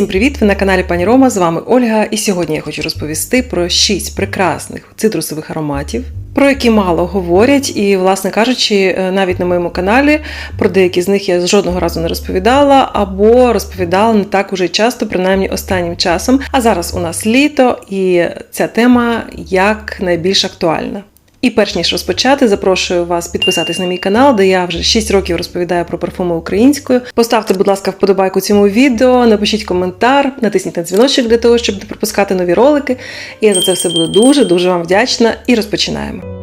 Всім привіт! Ви на каналі Пані Рома. З вами Ольга. І сьогодні я хочу розповісти про 6 прекрасних цитрусових ароматів, про які мало говорять, і, власне кажучи, е, навіть на моєму каналі про деякі з них я жодного разу не розповідала, або розповідала не так уже часто, принаймні останнім часом. А зараз у нас літо, і ця тема як найбільш актуальна. І перш ніж розпочати, запрошую вас підписатись на мій канал, де я вже 6 років розповідаю про парфуми українською. Поставте, будь ласка, вподобайку цьому відео, напишіть коментар, натисніть на дзвіночок для того, щоб не пропускати нові ролики. І я за це все буду дуже дуже вам вдячна. І розпочинаємо.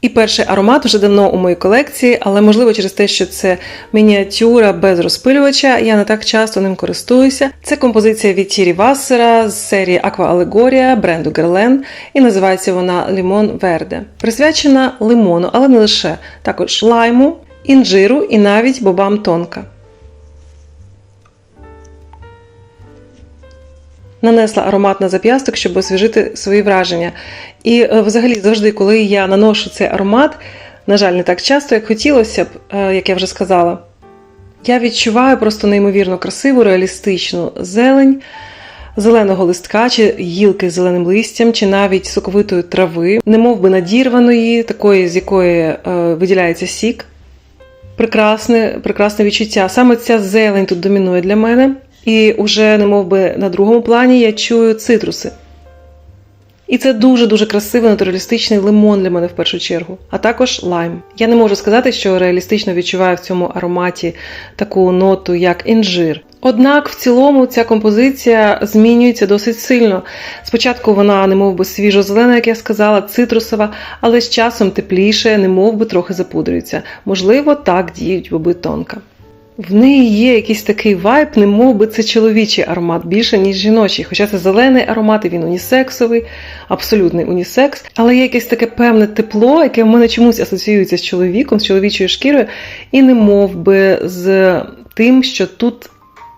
І перший аромат вже давно у моїй колекції, але можливо через те, що це мініатюра без розпилювача, я не так часто ним користуюся. Це композиція від Тірі Вассера з серії Aqua Allegoria бренду Guerlain, і називається вона Лімон Верде. Присвячена лимону, але не лише, також лайму, інжиру і навіть бобам тонка. Нанесла аромат на зап'ясток, щоб освіжити свої враження. І е, взагалі, завжди, коли я наношу цей аромат, на жаль, не так часто, як хотілося б, е, як я вже сказала, я відчуваю просто неймовірно красиву, реалістичну зелень, зеленого листка, чи гілки з зеленим листям, чи навіть соковитої трави, немов би надірваної, такої, з якої е, виділяється сік. Прекрасне, прекрасне відчуття. Саме ця зелень тут домінує для мене. І уже, немов би, на другому плані я чую цитруси. І це дуже-дуже красивий натуралістичний лимон для мене в першу чергу, а також лайм. Я не можу сказати, що реалістично відчуваю в цьому ароматі таку ноту, як інжир. Однак в цілому ця композиція змінюється досить сильно. Спочатку вона, немов би свіжо-зелена, як я сказала, цитрусова, але з часом тепліше, немов би трохи запудрюється. Можливо, так діють боби тонка. В неї є якийсь такий вайб, не мов би це чоловічий аромат більше, ніж жіночий. Хоча це зелений аромат, і він унісексовий, абсолютний унісекс. Але є якесь таке певне тепло, яке в мене чомусь асоціюється з чоловіком, з чоловічою шкірою, і не мов би з тим, що тут.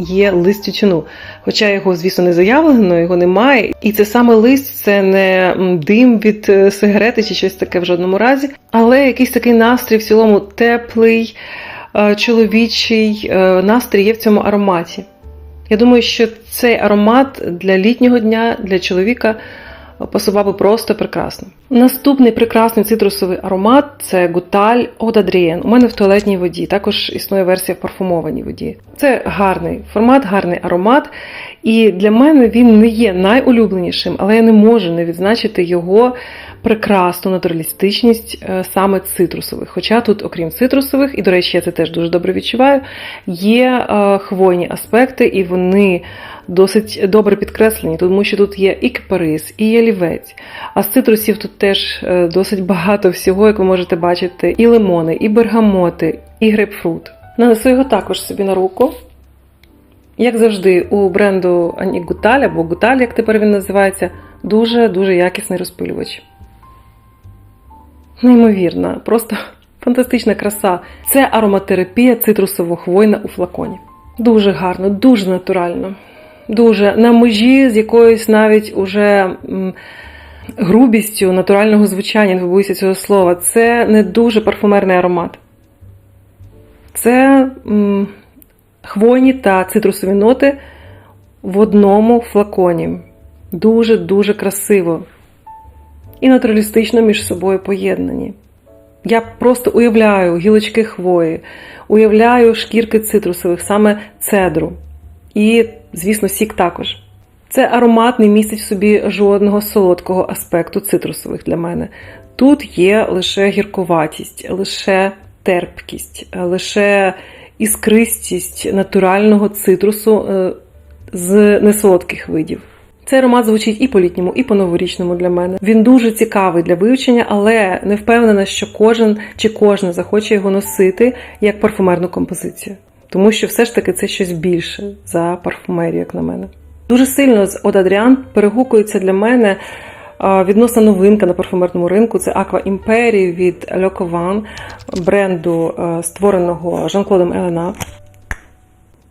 Є лист тютюну. Хоча його, звісно, не заявлено, його немає. І це саме лист, це не дим від е, сигарети чи щось таке в жодному разі, але якийсь такий настрій в цілому теплий. Е, чоловічий е, настрій є в цьому ароматі. Я думаю, що цей аромат для літнього дня, для чоловіка пасував би просто прекрасно. Наступний прекрасний цитрусовий аромат це Гуталь Одадрієн. У мене в туалетній воді. Також існує версія в парфумованій воді. Це гарний формат, гарний аромат. І для мене він не є найулюбленішим, але я не можу не відзначити його прекрасну натуралістичність е, саме цитрусових. Хоча тут, окрім цитрусових, і, до речі, я це теж дуже добре відчуваю, є е, хвойні аспекти, і вони досить добре підкреслені, тому що тут є і кипарис, і ялівець. А з цитрусів тут теж е, досить багато всього, як ви можете бачити, і лимони, і бергамоти, і грейпфрут. Нанесу його також собі на руку. Як завжди, у бренду Ані Гуталь або Гуталь, як тепер він називається, дуже-дуже якісний розпилювач. Неймовірна, просто фантастична краса. Це ароматерапія цитрусово-хвойна у флаконі. Дуже гарно, дуже натурально. Дуже на межі з якоюсь навіть уже грубістю натурального звучання, не побоюся цього слова. Це не дуже парфумерний аромат. Це м, хвойні та цитрусові ноти в одному флаконі. Дуже-дуже красиво і натуралістично між собою поєднані. Я просто уявляю гілочки хвої, уявляю шкірки цитрусових, саме цедру. І, звісно, сік також. Це аромат не містить в собі жодного солодкого аспекту цитрусових для мене. Тут є лише гіркуватість, лише терпкість, лише іскристість натурального цитрусу е, з несолодких видів. Цей аромат звучить і по літньому, і по новорічному для мене. Він дуже цікавий для вивчення, але не впевнена, що кожен чи кожна захоче його носити як парфумерну композицію. Тому що все ж таки це щось більше за парфумерію, як на мене. Дуже сильно з Одадріан перегукується для мене відносна новинка на парфумерному ринку. Це Aqua Imperii від Covan, бренду, створеного Жан-Клодом Елена.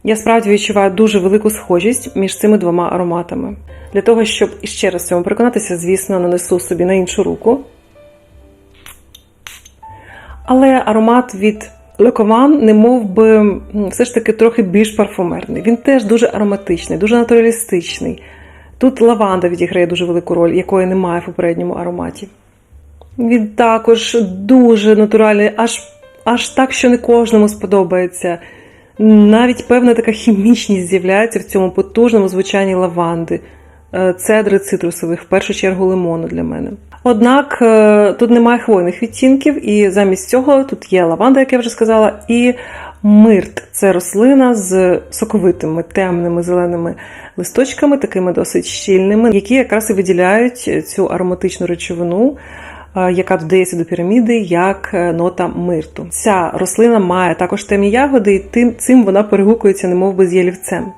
Я справді відчуваю дуже велику схожість між цими двома ароматами. Для того, щоб іще раз цьому переконатися, звісно, нанесу собі на іншу руку. Але аромат від Льокован, не мов би, все ж таки трохи більш парфумерний. Він теж дуже ароматичний, дуже натуралістичний. Тут лаванда відіграє дуже велику роль, якої немає в попередньому ароматі. Він також дуже натуральний, аж, аж так, що не кожному сподобається. Навіть певна така хімічність з'являється в цьому потужному звучанні лаванди, е, цедри цитрусових, в першу чергу лимону для мене. Однак е, тут немає хвойних відтінків, і замість цього тут є лаванда, як я вже сказала, і мирт це рослина з соковитими темними зеленими листочками, такими досить щільними, які якраз і виділяють цю ароматичну речовину, яка додається до піраміди як е, нота мирту. Ця рослина має також темні ягоди, і тим цим вона перегукується, немов би з ялівцем.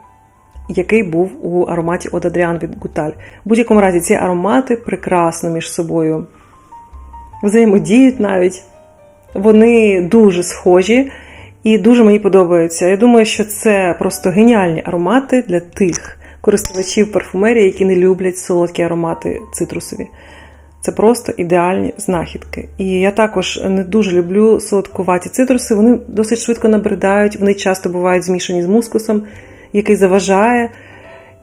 Який був у ароматі Од Адріан від Гуталь. В будь-якому разі ці аромати прекрасно між собою взаємодіють навіть. Вони дуже схожі і дуже мені подобаються. Я думаю, що це просто геніальні аромати для тих користувачів парфумерії, які не люблять солодкі аромати цитрусові. Це просто ідеальні знахідки. І я також не дуже люблю солодкуваті цитруси. Вони досить швидко набридають, вони часто бувають змішані з мускусом, який заважає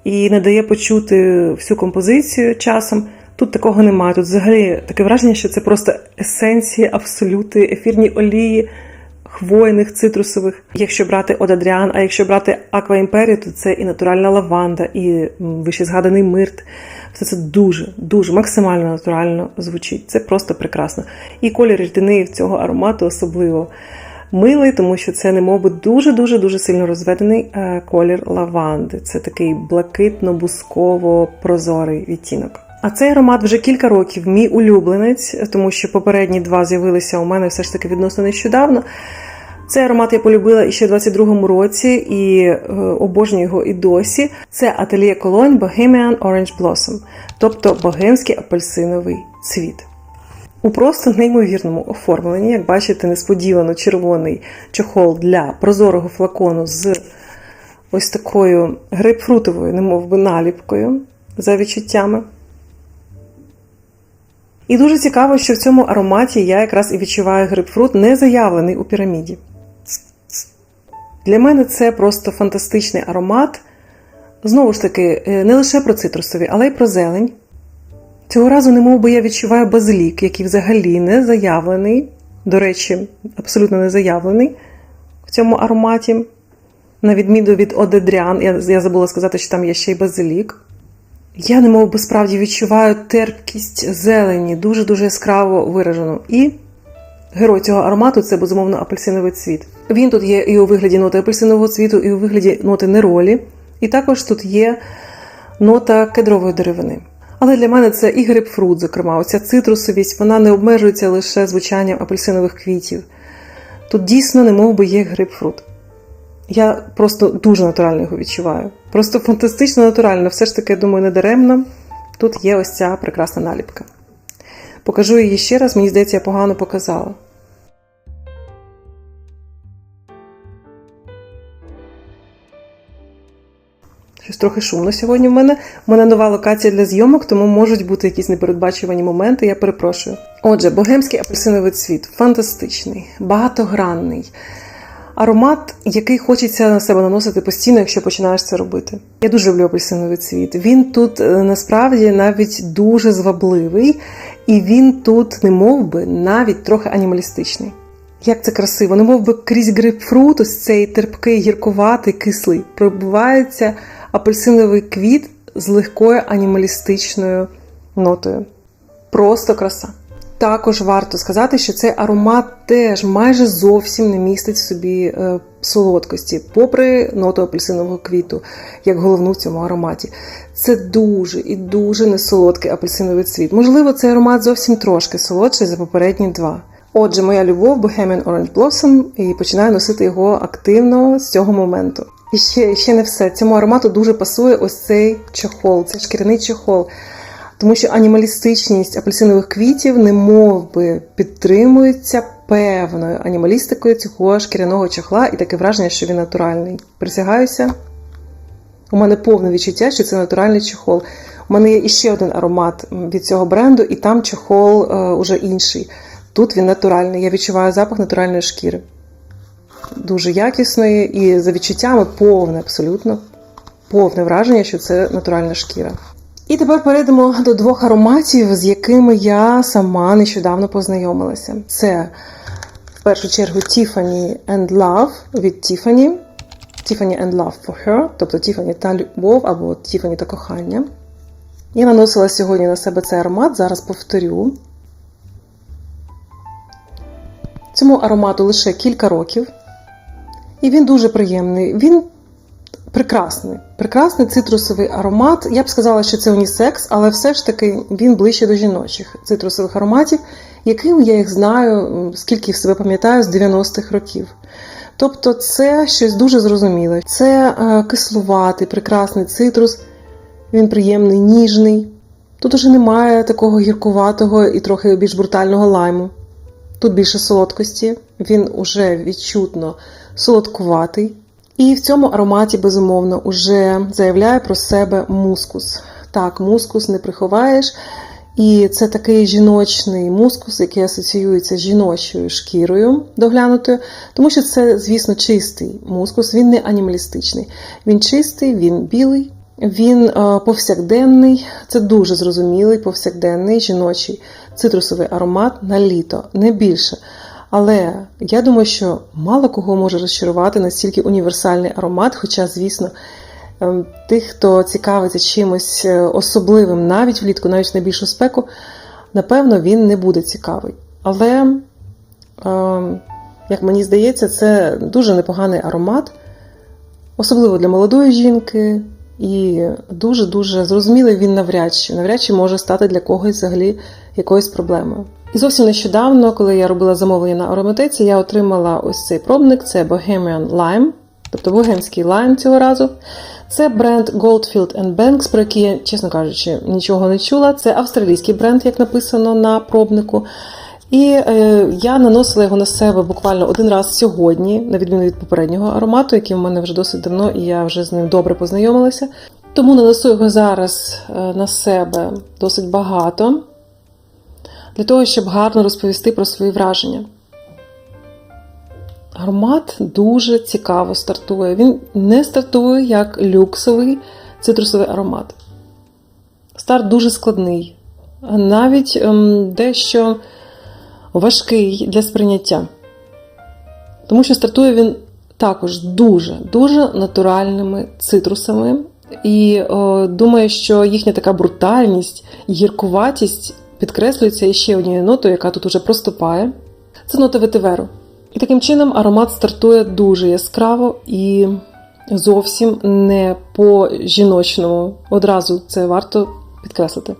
і не дає почути всю композицію часом. Тут такого немає. Тут взагалі таке враження, що це просто есенції, абсолюти, ефірні олії хвойних, цитрусових. Якщо брати Одадріан, а якщо брати Аква Імперію, то це і натуральна лаванда, і вище згаданий мирт. Все це дуже, дуже максимально натурально звучить. Це просто прекрасно. І колір рідини цього аромату особливо милий, тому що це немов би дуже-дуже дуже сильно розведений е, колір лаванди. Це такий блакитно-бусково прозорий відтінок. А цей аромат вже кілька років мій улюбленець, тому що попередні два з'явилися у мене все ж таки відносно нещодавно. Цей аромат я полюбила іще в 22-му році і е, обожнюю його і досі. Це ательє Колонь Bohemian Orange Blossom, тобто богемський апельсиновий цвіт. У просто неймовірному оформленні, як бачите, несподівано червоний чохол для прозорого флакону з ось такою грейпфрутовою, немов би наліпкою за відчуттями. І дуже цікаво, що в цьому ароматі я якраз і відчуваю грейпфрут, не заявлений у піраміді. Для мене це просто фантастичний аромат. Знову ж таки, е, не лише про цитрусові, але й про зелень. Цього разу, немов би я відчуваю базилік, який взагалі не заявлений. До речі, абсолютно не заявлений в цьому ароматі. На відміну від Одедрян, я, я забула сказати, що там є ще й базилік. Я немов би справді відчуваю терпкість зелені, дуже-дуже яскраво виражену. І герой цього аромату це безумовно апельсиновий цвіт. Він тут є і у вигляді ноти апельсинового цвіту, і у вигляді ноти неролі. І також тут є нота кедрової деревини. Але для мене це і грейпфрут, зокрема, оця цитрусовість, вона не обмежується лише звучанням апельсинових квітів. Тут дійсно не мов би є грейпфрут. Я просто дуже натурально його відчуваю. Просто фантастично натурально. Все ж таки, я думаю, не даремно. Тут є ось ця прекрасна наліпка. Покажу її ще раз, мені здається, я погано показала. Щось трохи шумно сьогодні в мене. У мене нова локація для зйомок, тому можуть бути якісь непередбачувані моменти, я перепрошую. Отже, богемський апельсиновий цвіт фантастичний, багатогранний. Аромат, який хочеться на себе наносити постійно, якщо починаєш це робити. Я дуже люблю апельсиновий цвіт. Він тут е, насправді навіть дуже звабливий, і він тут, не мов би, навіть трохи анімалістичний. Як це красиво, не мов би крізь грейпфрут, ось цей терпкий, гіркуватий, кислий, пробивається апельсиновий квіт з легкою анімалістичною нотою. Просто краса. Також варто сказати, що цей аромат теж майже зовсім не містить в собі е, солодкості, попри ноту апельсинового квіту, як головну в цьому ароматі. Це дуже і дуже несолодкий апельсиновий цвіт. Можливо, цей аромат зовсім трошки солодший за попередні два. Отже, моя любов Bohemian Orange Blossom і починаю носити його активно з цього моменту. І ще, ще не все. Цьому аромату дуже пасує ось цей чохол, цей шкіряний чохол. Тому що анімалістичність апельсинових квітів не мов би підтримується певною анімалістикою цього шкіряного чохла, і таке враження, що він натуральний. Присягаюся. У мене повне відчуття, що це натуральний чохол. У мене є іще один аромат від цього бренду, і там чохол е, уже інший. Тут він натуральний. Я відчуваю запах натуральної шкіри. дуже якісної і за відчуттями повне, абсолютно повне враження, що це натуральна шкіра. І тепер перейдемо до двох ароматів, з якими я сама нещодавно познайомилася. Це в першу чергу Tiffany and Love від Tiffany. Tiffany and Love for Her, тобто Tiffany та любов або Tiffany та кохання. Я наносила сьогодні на себе цей аромат, зараз повторю. Цьому аромату лише кілька років. І він дуже приємний. Він прекрасний. Прекрасний цитрусовий аромат. Я б сказала, що це унісекс, але все ж таки він ближче до жіночих цитрусових ароматів, яким я їх знаю, скільки себе пам'ятаю, з 90-х років. Тобто це щось дуже зрозуміле. Це е, кислуватий, прекрасний цитрус, він приємний, ніжний. Тут уже немає такого гіркуватого і трохи більш брутального лайму. Тут більше солодкості, він уже відчутно солодкуватий. І в цьому ароматі, безумовно, уже заявляє про себе мускус. Так, мускус не приховаєш. І це такий жіночний мускус, який асоціюється з жіночою шкірою доглянутою, тому що це, звісно, чистий мускус, він не анімалістичний. Він чистий, він білий, він е, повсякденний, це дуже зрозумілий повсякденний жіночий цитрусовий аромат на літо, не більше. Але я думаю, що мало кого може розчарувати настільки універсальний аромат, хоча, звісно, ем, тих, хто цікавиться чимось е, особливим навіть влітку, навіть в найбільшу спеку, напевно, він не буде цікавий. Але, ем, як мені здається, це дуже непоганий аромат, особливо для молодої жінки, і дуже-дуже зрозумілий він навряд чи навряд чи може стати для когось взагалі якоюсь проблемою. І зовсім нещодавно, коли я робила замовлення на ароматеці, я отримала ось цей пробник: це Bohemian Lime, тобто богемський лайм цього разу. Це бренд Goldfield Banks, про який я, чесно кажучи, нічого не чула. Це австралійський бренд, як написано на пробнику. І е, я наносила його на себе буквально один раз сьогодні, на відміну від попереднього аромату, який в мене вже досить давно, і я вже з ним добре познайомилася. Тому нанесу його зараз е, на себе досить багато, для того, щоб гарно розповісти про свої враження. Аромат дуже цікаво стартує. Він не стартує як люксовий цитрусовий аромат. Старт дуже складний, навіть ем, дещо важкий для сприйняття. Тому що стартує він також дуже-дуже натуральними цитрусами. І о, думаю, що їхня така брутальність гіркуватість підкреслюється ще однією нотою, яка тут уже проступає. Це нота ветиверу. І таким чином аромат стартує дуже яскраво і зовсім не по жіночному. Одразу це варто підкреслити.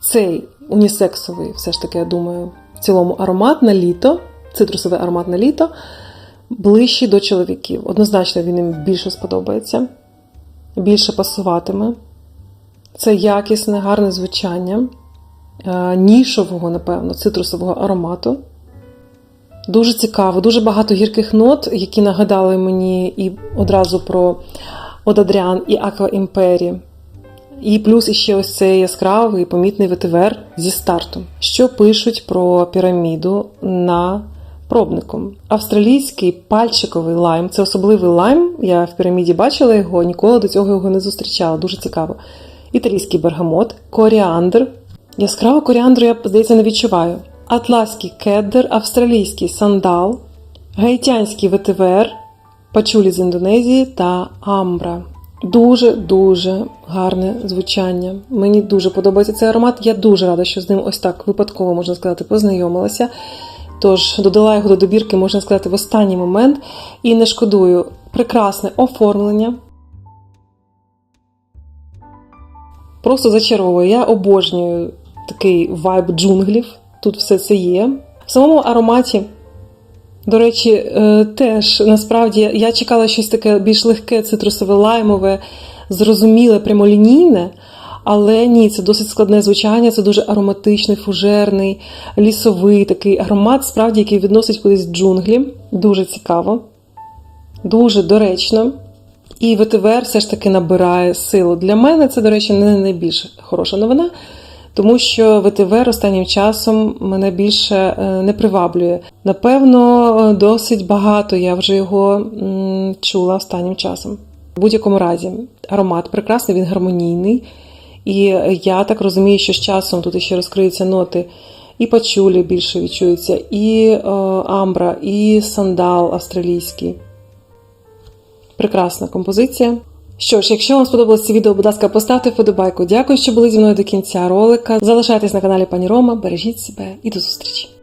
Цей унісексовий, все ж таки, я думаю, в цілому аромат на літо, цитрусовий аромат літо, ближчий до чоловіків. Однозначно, він їм більше сподобається, більше пасуватиме. Це якісне, гарне звучання, е, нішового, напевно, цитрусового аромату. Дуже цікаво, дуже багато гірких нот, які нагадали мені і одразу про Одадрян і Аква Імпері. І плюс іще ось цей яскравий помітний ветивер зі старту, що пишуть про піраміду на пробником. Австралійський пальчиковий лайм це особливий лайм. Я в піраміді бачила його, ніколи до цього його не зустрічала. Дуже цікаво. Італійський бергамот, коріандр. Яскраво коріандру я, здається, не відчуваю. Атласський кедр, австралійський сандал, гаїтянський ветивер, пачулі з Індонезії та амбра. Дуже-дуже гарне звучання. Мені дуже подобається цей аромат. Я дуже рада, що з ним ось так випадково, можна сказати, познайомилася. Тож додала його до добірки, можна сказати, в останній момент. І не шкодую прекрасне оформлення. Просто зачаровую. Я обожнюю такий вайб джунглів. Тут все це є. В самому ароматі. До речі, е, теж насправді я чекала щось таке більш легке, цитрусове, лаймове, зрозуміле, прямолінійне. Але ні, це досить складне звучання, це дуже ароматичний, фужерний, лісовий такий аромат, справді, який відносить кудись джунглі. Дуже цікаво, дуже доречно. І ветивер все ж таки набирає силу. Для мене це, до речі, не найбільш хороша новина, тому що ветивер останнім часом мене більше е, не приваблює. Напевно, е, досить багато я вже його чула останнім часом. В будь-якому разі, аромат прекрасний, він гармонійний. І я так розумію, що з часом тут ще розкриються ноти. І пачулі більше відчуються, і е, амбра, і сандал австралійський. Прекрасна композиція. Що ж, якщо вам сподобалось це відео, будь ласка, поставте вподобайку. Дякую, що були зі мною до кінця ролика. Залишайтесь на каналі Пані Рома, бережіть себе і до зустрічі!